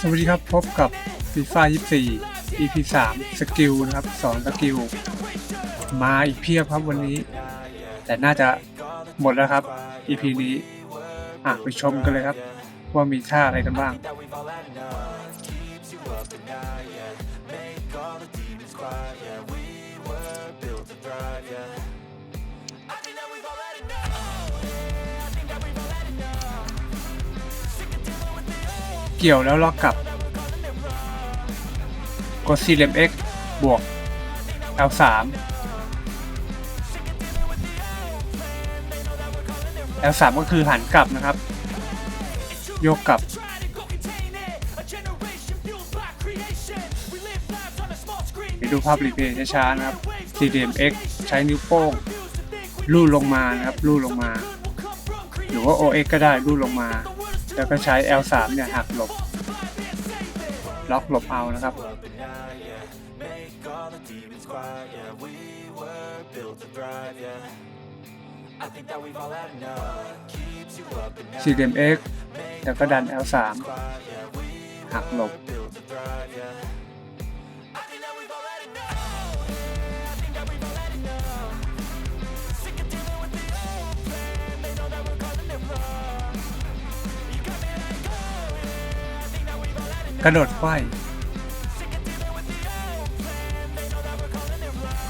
สวัสดีครับพบกับฟีฟ่า24 EP 3สกิลนะครับสอนสกิล มาอีกเพียบครับวันนี้ แต่น่าจะหมดแล้วครับ EP นี้ อะ ไปชมกันเลยครับ ว่ามีท่าอะไรกันบ้าง เกี่ยวแล้วล็อกกลับ กด c l m x บวก L3 L3 ก็คือหันกลับนะครับ โยกกลับ ไปดูภาพรีเพย์ช้าๆนะครับ CDMX ใช้นิ้วโป้งลู่ลงมานะครับลู่ลงมา หรือว่า OX ก็ได้ลู่ลงมา แล้วก็ใช้ L3 เนี่ยหักหลบ ล็อกหลบเอานะครับ CDMX แล้วก็ดัน L3 หักหลบ กระโดดไขว้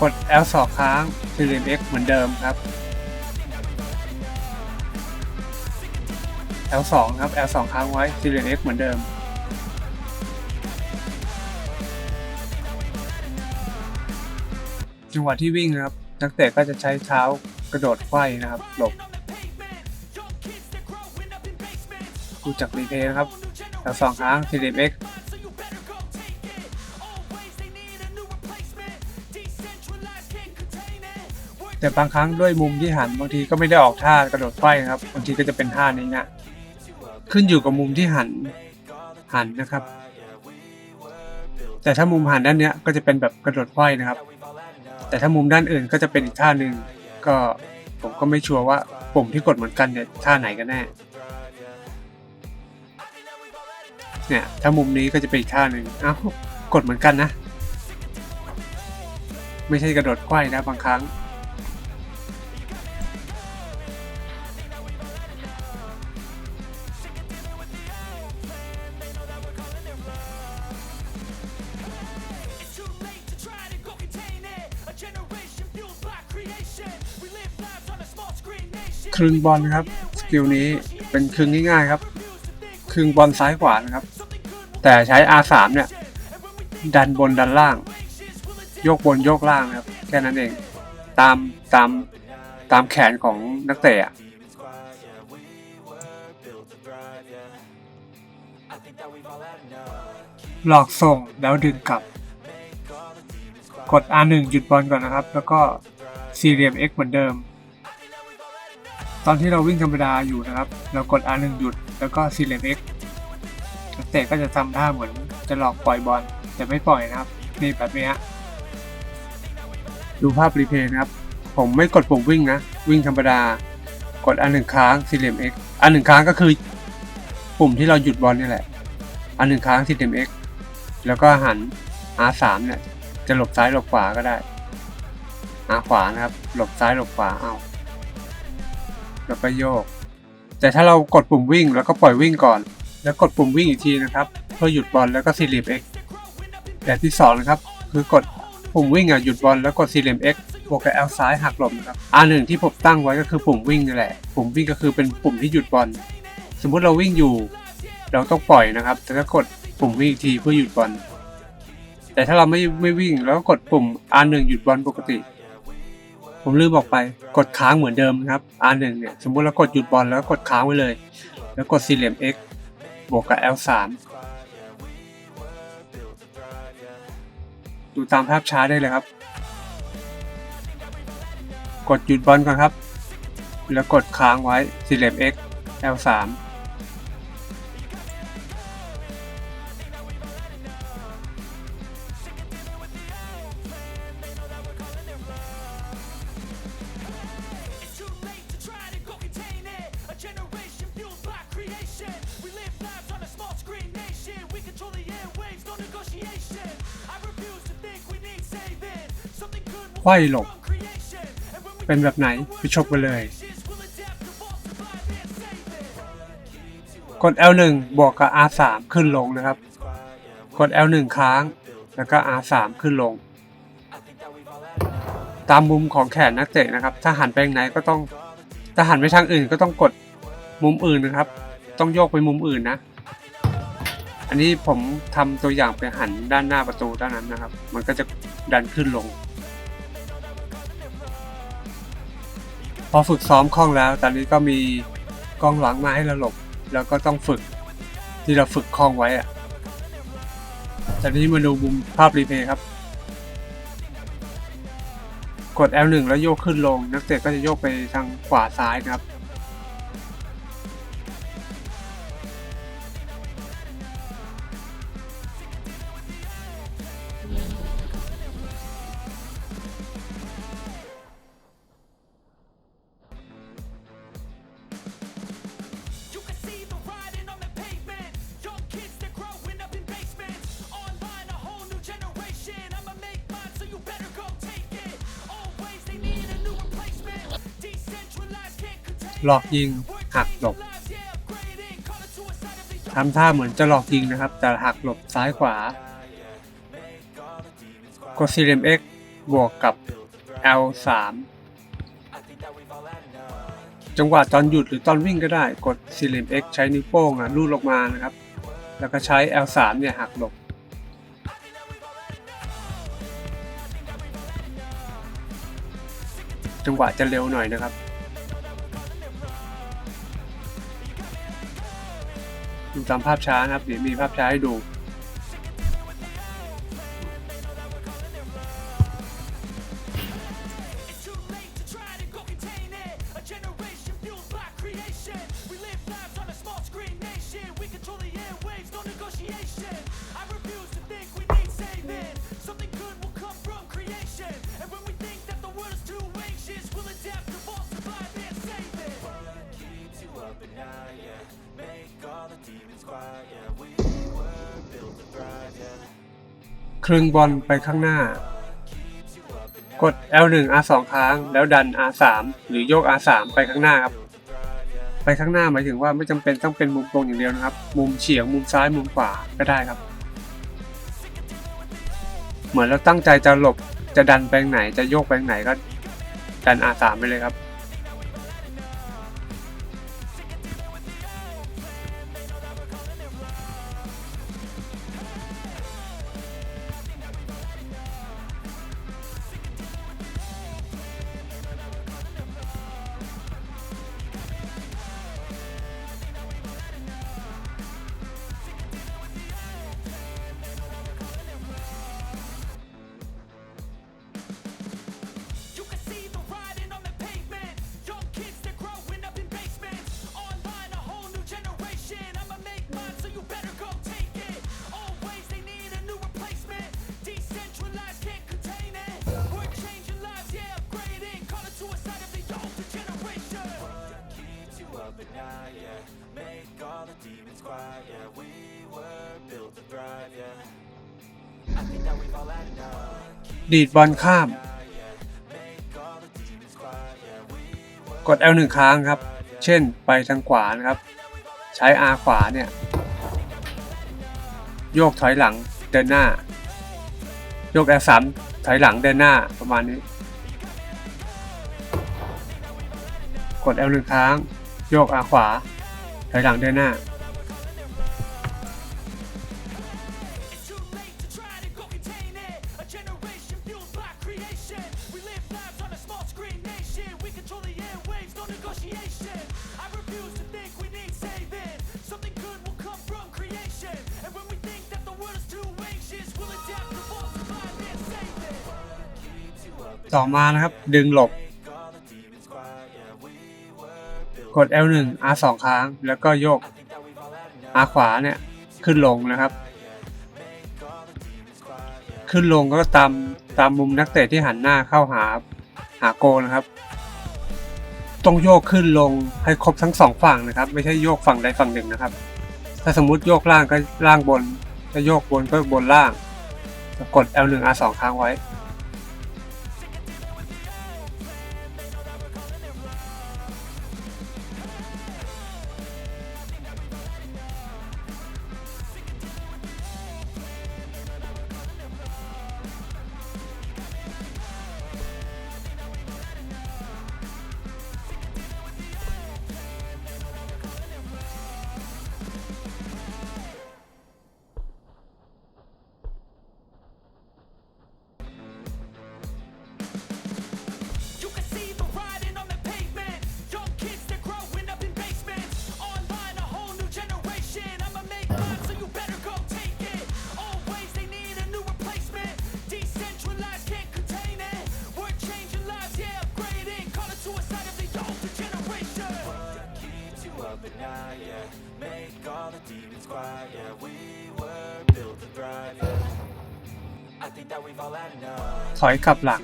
กด L2 ค้าง CDMX เหมือนเดิมครับ L2 ครับ L2 ค้างไว้ CDMX เหมือนเดิม จังหวะที่วิ่งนะครับ นักเตะก็จะใช้เท้ากระโดดไขว้นะครับ หลบดูจากรีเพย์นะครับ L2 ค้าง CDMX แต่บางครั้งด้วยมุมที่หันบางทีก็ไม่ได้ออกท่ากระโดดไขว้ครับบางทีก็จะเป็นท่านี้นะขึ้นอยู่กับมุมที่หันหันนะครับ แต่ถ้ามุมหันด้านเนี้ยก็จะเป็นแบบกระโดดไขว้นะครับ แต่ถ้ามุมด้านอื่นก็จะเป็นอีกท่าหนึ่งก็ผมก็ไม่ชัวร์ว่าปุ่มที่กดเหมือนกันเนี่ยท่าไหนกันแน่ เนี่ย ถ้ามุมนี้ก็จะเป็นอีกท่าหนึ่งเอ้ากดเหมือนกันนะ ไม่ใช่กระโดดไขว้นะบางครั้ง ครึ่งบอลนะครับ สกิลนี้เป็นครึ่งง่ายๆครับ ครึ่งบอลซ้ายขวานะครับ แต่ใช้ R3 เนี่ย ดันบนดันล่าง โยกบนโยกล่างนะครับ แค่นั้นเอง ตามตามตามแขนของนักเตะหลอกส่งแล้วดึงกลับ กด R1 หยุดบอลก่อนนะครับ แล้วก็ c l m X เหมือนเดิม ตอนที่เราวิ่งธรรมดาอยู่นะครับ เรากด R1 หยุด แล้วก็ c l m X นักเตะก็จะทำท่าเหมือนจะหลอกปล่อยบอลแต่ไม่ปล่อยนะครับ นี่แบบนี้ฮะดูภาพรีเพย์นะครับ ผมไม่กดปุ่มวิ่งนะ วิ่งธรรมดากด R1 ค้าง c l m X R1 ค้างก็คือปุ่มที่เราหยุดบอลนี่แหละ R1 ค้าง c l m X แล้วก็หัน R3 เนี่ย จะหลบซ้ายหลบขวาก็ได้ R ขวานะครับ หลบซ้ายหลบขวาเอาแล้วก็โยก แต่ถ้าเรากดปุ่มวิ่งแล้วก็ปล่อยวิ่งก่อน แล้วกดปุ่มวิ่งอีกทีนะครับเพื่อหยุดบอลแล้วก็ c l m X แบบที่สองนะครับคือกดปุ่มวิ่งอะหยุดบอลแล้วกด c l m X บวกกับ L ซ้ายหักหลบนะครับ R หนึ่งที่ผมตั้งไว้ก็คือปุ่มวิ่งนี่แหละ ปุ่มวิ่งก็คือเป็นปุ่มที่หยุดบอล สมมุติเราวิ่งอยู่ เราต้องปล่อยนะครับแต่ก็กดปุ่มวิ่งอีกทีเพื่อหยุดบอล แต่ถ้าเราไม่ไม่วิ่งแล้วก็กดปุ่ม R1 หยุดบอลปกติ ผมลืมบอกไปกดค้างเหมือนเดิมนะครับ R1 เนี่ยสมมุติเรากดหยุดบอลแล้วก็กดค้างไว้เลย แล้วกดสี่เหลี่ยม X บวกกับ L3 ดูตามภาพช้าได้เลยครับ กดหยุดบอลก่อนครับ แล้วกดค้างไว้สิเหลี่ยม X L3 ขว้หลบ เป็นแบบไหนไปชมกันเลย กด L1 บวกกับ R3 ขึ้นลงนะครับ กด L1 ค้างแล้วก็ R3 ขึ้นลง ตามมุมของแขนนักเตะนะครับ ถ้าหันไปทางไหนก็ต้องถ้าหันไปทางอื่นก็ต้องกดมุมอื่นนะครับ ต้องโยกไปมุมอื่นนะ อันนี้ผมทำตัวอย่างไปหันด้านหน้าประตูด้านนั้นนะครับ มันก็จะดันขึ้นลง อฝึกซ้อมคล่องแล้ว ตอนนี้ก็มีกล้องหลังมาให้เราหลบ แล้วก็ต้องฝึกที่เราฝึกคล่องไว้อะตอนนี้มาดูมุมภาพรีเพย์ครับ กด L1 แล้วโยกขึ้นลง นักเตะก็จะโยกไปทางขวาซ้ายนะครับ หลอกยิงหักหลบทำท่าเหมือนจะหลอกยิงนะครับ แต่หักหลบซ้ายขวากด CLMX บวกกับ L3 จังหวะตอนหยุดหรือตอนวิ่งก็ได้กด CLMX ใช้นิ้วโป้งอะลูดลงมานะครับ แล้วก็ใช้ L3 เนี่ยหักหลบจังหวะจะเร็วหน่อยนะครับ ดูตามภาพช้านะครับ เดี๋ยวมีภาพช้าให้ดู ครึ่งบอลไปข้างหน้า กด L1 R2 ค้าง แล้วดัน R3 หรือโยก R3 ไปข้างหน้าครับ ไปข้างหน้าหมายถึงว่าไม่จำเป็นต้องเป็นมุมตรงอย่างเดียวนะครับ มุมเฉียงมุมซ้ายมุมขวาก็ได้ครับ เหมือนเราตั้งใจจะหลบจะดันไปไหนจะโยกไปไหนก็ดัน R3 ไปเลยครับ ดีดบอลข้าม กด L1 ค้างครับ เช่นไปทางขวานะครับ ใช้ R ขวาเนี่ย โยกถอยหลังเดินหน้า โยก L3 ถอยหลังเดินหน้าประมาณนี้ กด L1 ค้าง โยก R ขวา ถอยหลังเดินหน้า ต่อมานะครับ ดึงหลบ กด L1 R2 ค้างแล้วก็โยก R ขวาเนี่ยขึ้นลงนะครับ ขึ้นลงก็ตามตามมุมนักเตะที่หันหน้าเข้าหาหาโกลนะครับ ต้องโยกขึ้นลงให้ครบทั้งสองฝั่งนะครับ ไม่ใช่โยกฝั่งใดฝั่งหนึ่งนะครับ ถ้าสมมุติโยกล่างก็ล่างบนถ้าโยกบนก็บนล่าง กด L1 R2 ค้างไว้ ถอยกลับหลัง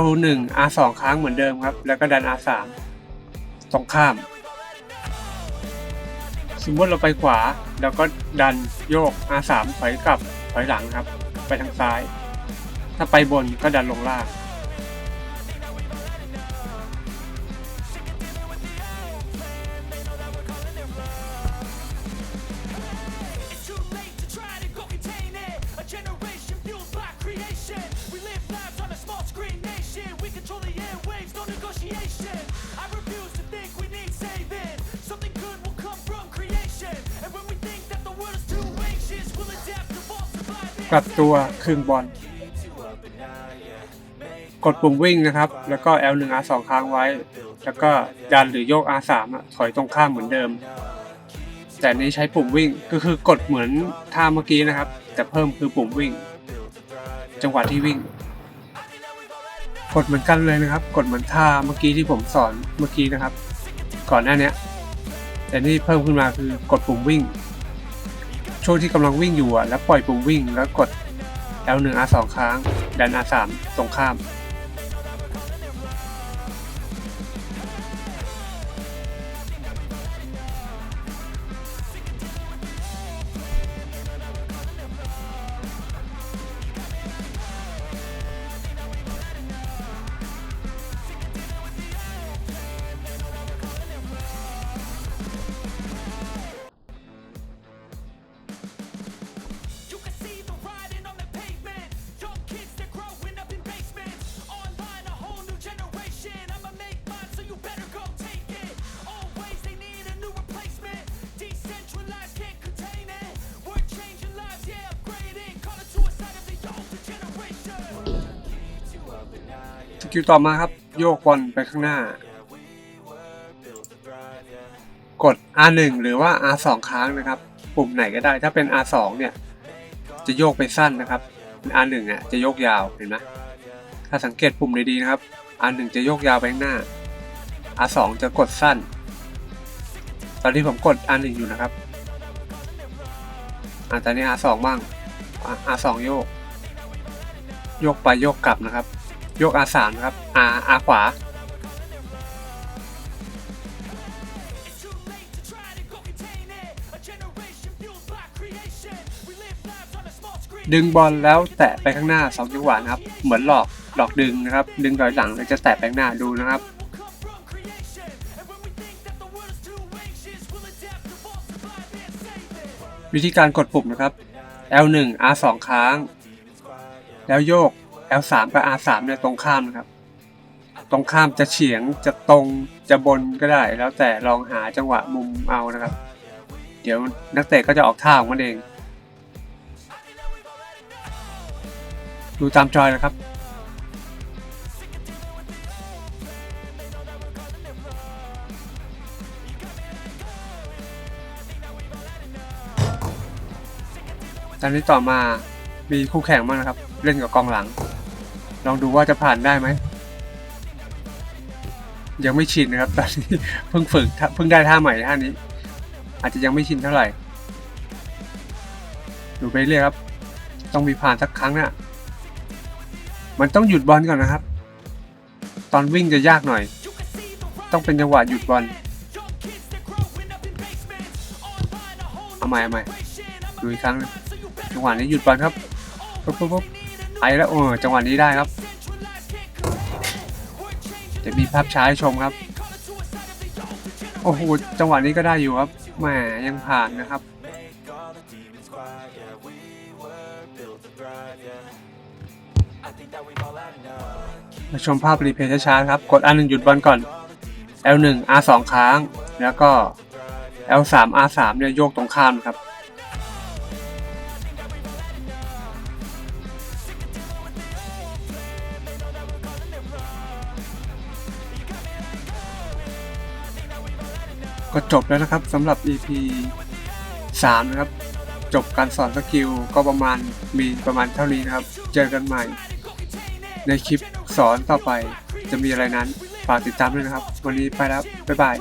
L1 R2 ค้างเหมือนเดิมครับ แล้วก็ดัน R3 ตรงข้าม สมมติเราไปขวา แล้วก็ดันโยก R3 ถอยกลับถอยหลังครับ ไปทางซ้าย ถ้าไปบนก็ดันลงล่าง กลับตัวครึ่งบอล กดปุ่มวิ่งนะครับ แล้วก็ L1 R2 ค้างไว้ แล้วก็ดันหรือโยก R3 ถอยตรงข้ามเหมือนเดิม แต่นี้ใช้ปุ่มวิ่งก็คือกดเหมือนท่าเมื่อกี้นะครับ แต่เพิ่มคือปุ่มวิ่ง จังหวะที่วิ่ง กดเหมือนกันเลยนะครับ กดเหมือนท่าเมื่อกี้ที่ผมสอนเมื่อกี้นะครับ ก่อนหน้านี้แต่นี่เพิ่มขึ้นมาคือกดปุ่มวิ่ง ช่วงที่กำลังวิ่งอยู่อะแล้วปล่อยปุ่มวิ่งแล้วกด L1 R2 ค้างดัน R3 ตรงข้าม สกิลต่อมาครับ โยกบอลไปข้างหน้า กด R1 หรือว่า R2 ค้างนะครับ ปุ่มไหนก็ได้ถ้าเป็น R2 เนี่ยจะโยกไปสั้นนะครับเป็น R1 อะจะโยกยาวเห็นไหมถ้าสังเกตปุ่มดีๆนะครับ R1 จะโยกยาวไปข้างหน้า R2 จะกดสั้น ตอนนี้ผมกด R1 อยู่นะครับอ่าตอนนี้ R2 บ้าง R2 โยก โยกไปโยกกลับนะครับ ยกอาสามครับอาอาขวา ดึงบอลแล้วแตะไปข้างหน้าสองจังหวะครับ เหมือนหลอกหลอกดึงนะครับ ดึงถอยหลังแล้วจะแตะไปข้างหน้าดูนะครับวิธีการกดปุ่มนะครับ L1 R2 ค้าง แล้วโยก L3 กับ R3 เนี่ยตรงข้ามนะครับ ตรงข้ามจะเฉียงจะตรงจะบนก็ได้ แล้วแต่ลองหาจังหวะมุมเอานะครับ เดี๋ยวนักเตะก็จะออกท่าของมันเอง ดูตามจอยนะครับตอนนี้ต่อมามีคู่แข่งมางนะครับ เล่นกับกองหลัง ลองดูว่าจะผ่านได้ไหม ยังไม่ชินนะครับ ตอนนี้เพิ่งฝึกเพิ่งได้ท่าใหม่ท่านี้ อาจจะยังไม่ชินเท่าไหร่ ดูไปเรื่อยครับ ต้องมีผ่านสักครั้งนะมันต้องหยุดบอลก่อนนะครับ ตอนวิ่งจะยากหน่อย ต้องเป็นจังหวะหยุดบอลเอาใหม่เอาใหม่ดูอีกครั้งนึงจังหวะนี้หยุดบอลครับปุ๊บปุ๊บ ไปแล้วโอ้จังหวะนี้ได้ครับ จะมีภาพช้าให้ชมครับ โอ้โหจังหวะนี้ก็ได้อยู่ครับแหมยังผ่านนะครับมาชมภาพรีเพย์ช้าๆครับ กด R1 หยุดบอลก่อน L1 R2 ค้าง แล้วก็ L3 R3 เนี่ยโยกตรงข้ามครับ ก็จบแล้วนะครับสำหรับ EP 3 นะครับ จบการสอนสกิลก็ประมาณมีประมาณเท่านี้นะครับ เจอกันใหม่ ในคลิปสอนต่อไปจะมีอะไรนั้น ฝากติดตามด้วยนะครับ วันนี้ไปแล้ว บ๊ายบาย